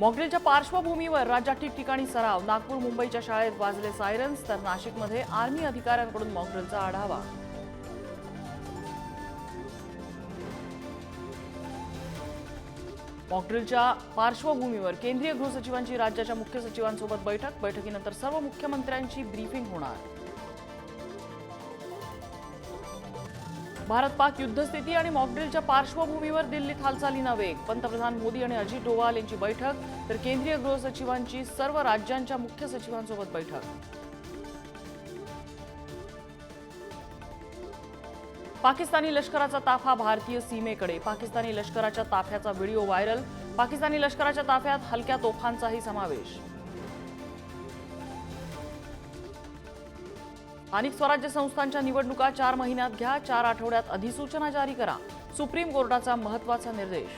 मॉकड्रिलच्या पार्श्वभूमीवर राज्यात ठिकठिकाणी सराव. नागपूर मुंबईच्या शाळेत वाजले सायरन्स तर नाशिकमध्ये आर्मी अधिकाऱ्यांकडून मॉकड्रिलचा आढावा. मॉकड्रिलच्या पार्श्वभूमीवर केंद्रीय गृहसचिवांची राज्याच्या मुख्य सचिवांसोबत बैठक. बैठकीनंतर सर्व मुख्यमंत्र्यांची ब्रीफिंग होणार. भारत पाक युद्धस्थिती आणि मॉकड्रिलच्या पार्श्वभूमीवर दिल्लीत हालचालींना वेग पंतप्रधान मोदी आणि अजित डोवाल यांची बैठक तर केंद्रीय गृहसचिवांची सर्व राज्यांच्या मुख्य सचिवांसोबत बैठक. पाकिस्तानी लष्कराचा ताफा भारतीय सीमेकडे. पाकिस्तानी लष्कराच्या ताफ्याचा व्हिडिओ व्हायरल. पाकिस्तानी लष्कराच्या ताफ्यात हलक्या तोफांचाही समावेश. स्थानिक स्वराज्य संस्थांच्या निवडणुका चार महिन्यात घ्या चार आठवड्यात अधिसूचना जारी करा. सुप्रीम कोर्टाचा महत्त्वाचा निर्देश.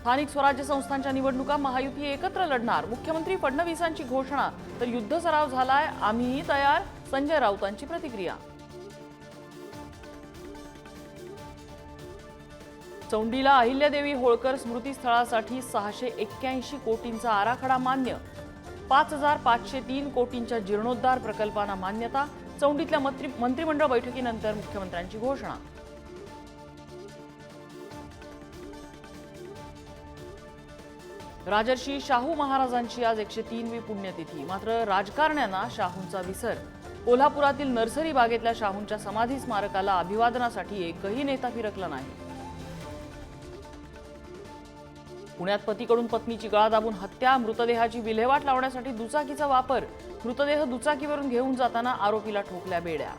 स्थानिक स्वराज्य संस्थांच्या निवडणुका महायुती एकत्र लढणार. मुख्यमंत्री फडणवीसांची घोषणा तर युद्ध सराव झालाय आम्हीही तयार. संजय राऊतांची प्रतिक्रिया. चौंडीला अहिल्यादेवी होळकर स्मृतीस्थळासाठी सहाशे एक्क्याऐंशी कोटींचा आराखडा मान्य. पाच हजार पाचशे तीन कोटींच्या जीर्णोद्धार प्रकल्पांना मान्यता चौंडीतल्या मंत्रिमंडळ बैठकीनंतर मुख्यमंत्र्यांची घोषणा. राजर्षी शाहू महाराजांची आज एकशे तीनवी पुण्यतिथी. मात्र राजकारण्यांना शाहूंचा विसर. कोल्हापुरातील नर्सरी बागेतल्या शाहूंच्या समाधी स्मारकाला अभिवादनासाठी एकही नेता फिरकला नाही. पुण्यात पतीकडून पत्नीची गळा दाबून हत्या मृतदेहाची विल्हेवाट लावण्यासाठी दुचाकीचा वापर. मृतदेह दुचाकीवरून घेऊन जाताना आरोपीला ठोकल्या बेड्या.